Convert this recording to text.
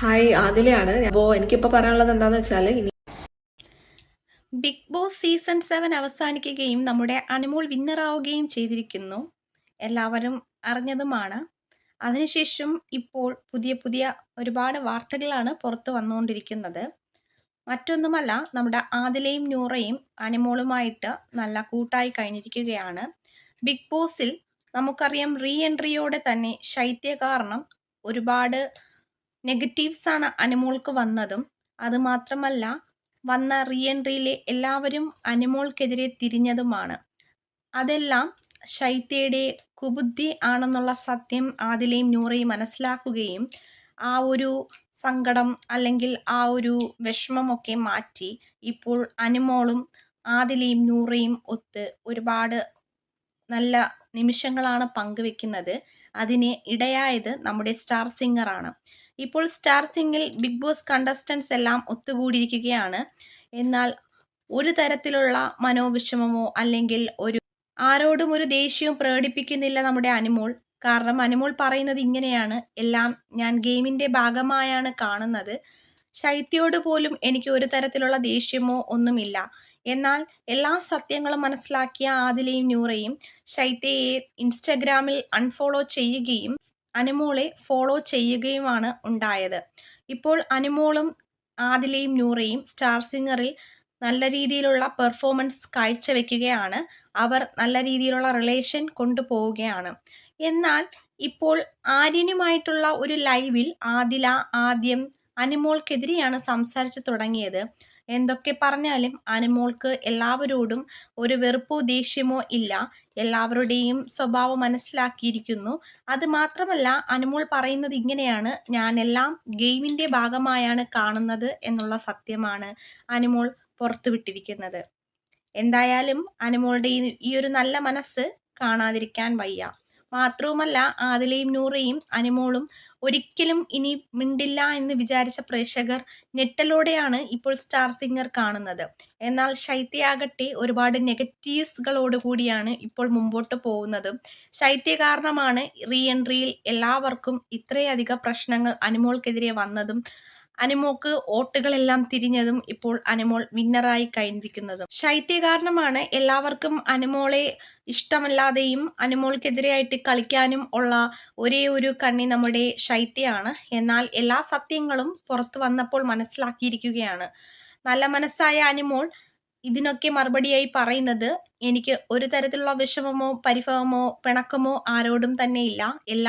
Hi ആദിലയാണ്. അപ്പോൾ എനിക്കിപ്പോൾ പറയാനുള്ളത് എന്താണെന്ന് വെച്ചാൽ ഇനി ബിഗ് ബോസ് സീസൺ സെവൻ അവസാനിക്കുകയും നമ്മുടെ അനുമോൾ വിന്നറാവുകയും ചെയ്തിരിക്കുന്നു. എല്ലാവരും അറിഞ്ഞതുമാണ്. അതിനുശേഷം ഇപ്പോൾ പുതിയ പുതിയ ഒരുപാട് വാർത്തകളാണ് പുറത്തു വന്നുകൊണ്ടിരിക്കുന്നത്. മറ്റൊന്നുമല്ല നമ്മുടെ ആദിലയും നൂറയും അനുമോളുമായിട്ട് നല്ല കൂട്ടായി കഴിഞ്ഞിരിക്കുകയാണ്. ബിഗ് ബോസിൽ നമുക്കറിയാം റീ എൻട്രിയോടെ തന്നെ ശൈത്യ കാരണം ഒരുപാട് നെഗറ്റീവ്സ് ആണ് അനുമോൾക്ക് വന്നതും. അതുമാത്രമല്ല വന്ന റീ എൻട്രിയിലെ എല്ലാവരും അനുമോൾക്കെതിരെ തിരിഞ്ഞതുമാണ്. അതെല്ലാം ശൈത്യയുടെ കുബുദ്ധി ആണെന്നുള്ള സത്യം ആദിലയും നൂറയും മനസ്സിലാക്കുകയും ആ ഒരു സങ്കടം അല്ലെങ്കിൽ ആ ഒരു വിഷമമൊക്കെ മാറ്റി ഇപ്പോൾ അനിമോളും ആദിലയും നൂറയും ഒത്ത് ഒരുപാട് നല്ല നിമിഷങ്ങളാണ് പങ്കുവെക്കുന്നത്. അതിന് ഇടയായത് നമ്മുടെ സ്റ്റാർ സിംഗറാണ് ഇപ്പോൾ സ്റ്റാർ സിംഗിൽ ബിഗ് ബോസ് കണ്ടസ്റ്റൻസ് എല്ലാം ഒത്തുകൂടിയിരിക്കുകയാണ്. എന്നാൽ ഒരു തരത്തിലുള്ള മനോവിഷമമോ അല്ലെങ്കിൽ ഒരു ആരോടും ഒരു ദേഷ്യവും പ്രകടിപ്പിക്കുന്നില്ല നമ്മുടെ അനുമോൾ. കാരണം അനുമോൾ പറയുന്നത് ഇങ്ങനെയാണ്. എല്ലാം ഞാൻ ഗെയിമിന്റെ ഭാഗമായാണ് കാണുന്നത്. ശൈത്യോട് പോലും എനിക്ക് ഒരു തരത്തിലുള്ള ദേഷ്യമോ ഒന്നുമില്ല. എന്നാൽ എല്ലാ സത്യങ്ങളും മനസ്സിലാക്കിയ ആദിലയും നൂറയും ശൈത്യയെ ഇൻസ്റ്റഗ്രാമിൽ അൺഫോളോ ചെയ്യുകയും അനുമോളെ ഫോളോ ചെയ്യുകയുമാണ് ഉണ്ടായത്. ഇപ്പോൾ അനുമോളും ആദിലയും നൂറയും സ്റ്റാർ സിംഗറിൽ നല്ല രീതിയിലുള്ള പെർഫോമൻസ് കാഴ്ചവെക്കുകയാണ്. അവർ നല്ല രീതിയിലുള്ള റിലേഷൻ കൊണ്ടുപോവുകയാണ്. എന്നാൽ ഇപ്പോൾ ആര്യനുമായിട്ടുള്ള ഒരു ലൈവിൽ ആദില ആദ്യം അനുമോൾക്കെതിരെയാണ് സംസാരിച്ചു തുടങ്ങിയത്. എന്തൊക്കെ പറഞ്ഞാലും അനുമോൾക്ക് എല്ലാവരോടും ഒരു വെറുപ്പോ ദേഷ്യമോ ഇല്ല. എല്ലാവരുടെയും സ്വഭാവം മനസ്സിലാക്കിയിരിക്കുന്നു. അത് മാത്രമല്ല അനുമോൾ പറയുന്നത് ഇങ്ങനെയാണ്. ഞാനെല്ലാം ഗെയിമിന്റെ ഭാഗമായാണ് കാണുന്നത് എന്നുള്ള സത്യമാണ് അനുമോൾ പുറത്തുവിട്ടിരിക്കുന്നത് എന്തായാലും അനുമോളുടെ ഈ ഒരു നല്ല മനസ്സ് കാണാതിരിക്കാൻ വയ്യ. മാത്രവുമല്ല ആദിലയും നൂറയും അനുമോളും ഒരിക്കലും ഇനി മിണ്ടില്ല എന്ന് വിചാരിച്ച പ്രേക്ഷകർ ഞെട്ടലോടെയാണ് ഇപ്പോൾ സ്റ്റാർ സിംഗർ കാണുന്നത്. എന്നാൽ ശൈത്യയാകട്ടെ ഒരുപാട് നെഗറ്റീവ്സുകളോട് കൂടിയാണ് ഇപ്പോൾ മുമ്പോട്ട് പോകുന്നത്. ശൈത്യ കാരണമാണ് റീ എൻട്രിയിൽ എല്ലാവർക്കും ഇത്രയധികം പ്രശ്നങ്ങൾ അനുമോൾക്കെതിരെ വന്നതും. അനുമോക്ക് വോട്ടുകളെല്ലാം തിരിഞ്ഞതും ഇപ്പോൾ അനുമോൾ വിന്നറായി കഴിഞ്ഞിരിക്കുന്നതും. ശൈത്യ കാരണമാണ് എല്ലാവർക്കും അനുമോളെ ഇഷ്ടമല്ലാതെയും അനുമോൾക്കെതിരെയായിട്ട് കളിക്കാനും ഉള്ള ഒരേ ഒരു കണ്ണി നമ്മുടെ ശൈത്യയാണ്. എന്നാൽ എല്ലാ സത്യങ്ങളും പുറത്തു വന്നപ്പോൾ മനസ്സിലാക്കിയിരിക്കുകയാണ്. നല്ല മനസ്സായ അനുമോൾ ഇതിനൊക്കെ മറുപടിയായി പറയുന്നത് എനിക്ക് ഒരു തരത്തിലുള്ള വിഷമമോ പരിഭവമോ പിണക്കമോ ആരോടും തന്നെ ഇല്ല എല്ലാം